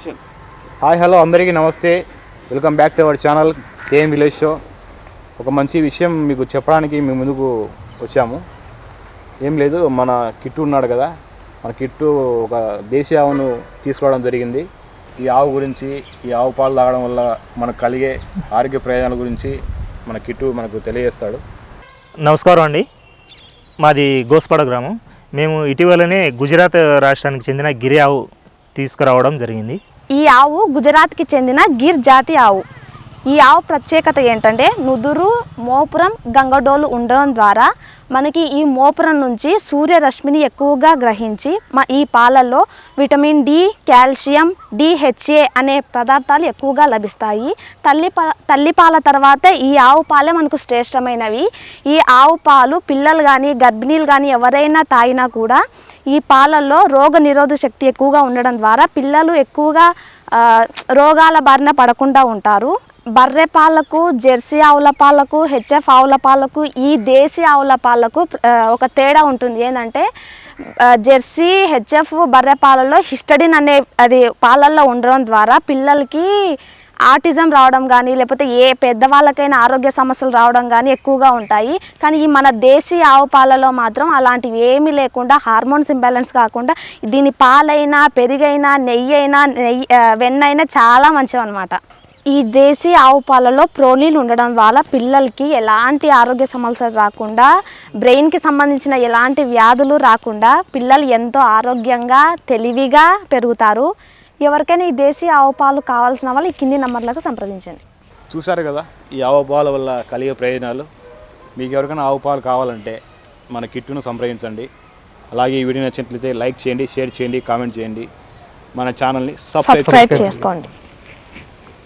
Hi hello అందరికీ నమస్తే. Welcome back to our channel KM village show ఒక మంచి విషయం మీకు చెప్పడానికి మీ ముందుకు వచ్చాము. ఏం లేదు మన కిట్టు ఉన్నాడు కదా. మన కిట్టు ఒక దేశీ ఆవును తీసుకోవడం జరిగింది. ఈ ఆవు గురించి ఈ ఆవు పాలు తాగడం వల్ల మనకు కలిగే ఆరోగ్య ప్రయోజనాల గురించి మన కిట్టు మనకు తెలియజేస్తాడు. నమస్కారం అండి. మాది గోస్పాడ గ్రామం. మేము ఇటీవలనే గుజరాత్ రాష్ట్రానికి చెందిన గిరి ఆవు తీసుకురావడం జరిగింది. ఈ ఆవు గుజరాత్కి చెందిన గిర్ జాతి ఆవు. ఈ ఆవు ప్రత్యేకత ఏంటంటే నుదురు మోపురం గంగడోలు ఉండడం ద్వారా మనకి ఈ మోపురం నుంచి సూర్యరశ్మిని ఎక్కువగా గ్రహించి మా ఈ పాలల్లో విటమిన్ డి కాల్షియం డిహెచ్ఏ అనే పదార్థాలు ఎక్కువగా లభిస్తాయి. తల్లి తల్లిపాల తల్లి పాల తర్వాత ఈ ఆవు పాలే మనకు శ్రేష్టమైనవి. ఈ ఆవు పాలు పిల్లలు కానీ గర్భిణీలు కానీ ఎవరైనా తాగినా కూడా ఈ పాలల్లో రోగ నిరోధక శక్తి ఎక్కువగా ఉండడం ద్వారా పిల్లలు ఎక్కువగా రోగాల బారిన పడకుండా ఉంటారు. బర్రె పాలకు జెర్సీ ఆవుల పాలకు హెచ్ఎఫ్ ఆవుల పాలకు ఈ దేశీ ఆవుల పాలకు ఒక తేడా ఉంటుంది. ఏంటంటే జెర్సీ హెచ్ఎఫ్ బర్రె పాలలో హిస్టడిన్ అనే అది పాలల్లో ఉండడం ద్వారా పిల్లలకి ఆటిజం రావడం కానీ లేకపోతే ఏ పెద్దవాళ్ళకైనా ఆరోగ్య సమస్యలు రావడం కానీ ఎక్కువగా ఉంటాయి. కానీ ఈ మన దేశీ ఆవు పాలలో మాత్రం అలాంటివి ఏమీ లేకుండా హార్మోన్స్ ఇంబ్యాలెన్స్ కాకుండా దీని పాలైనా పెరిగైనా నెయ్యి అయినా నెయ్యి వెన్నైనా వెన్న అయినా చాలా మంచివి అనమాట ఈ దేశీ ఆవు పాలలో ప్రోలీన్ ఉండడం వల్ల పిల్లలకి ఎలాంటి ఆరోగ్య సమస్యలు రాకుండా బ్రెయిన్కి సంబంధించిన ఎలాంటి వ్యాధులు రాకుండా పిల్లలు ఎంతో ఆరోగ్యంగా తెలివిగా పెరుగుతారు. ఎవరికైనా ఈ దేశీ ఆవు పాలు కావాల్సిన వాళ్ళు ఈ కింది నంబర్లకు సంప్రదించండి. చూసారు కదా ఈ ఆవు పాల వల్ల కలిగే ప్రయోజనాలు. మీకు ఎవరికైనా ఆవు పాలు కావాలంటే మన కిట్టును సంప్రదించండి. అలాగే ఈ వీడియో నచ్చినట్లయితే లైక్ చేయండి షేర్ చేయండి కామెంట్ చేయండి. మన ఛానల్ని సబ్స్క్రైబ్ సబ్స్క్రైబ్ చేసుకోండి.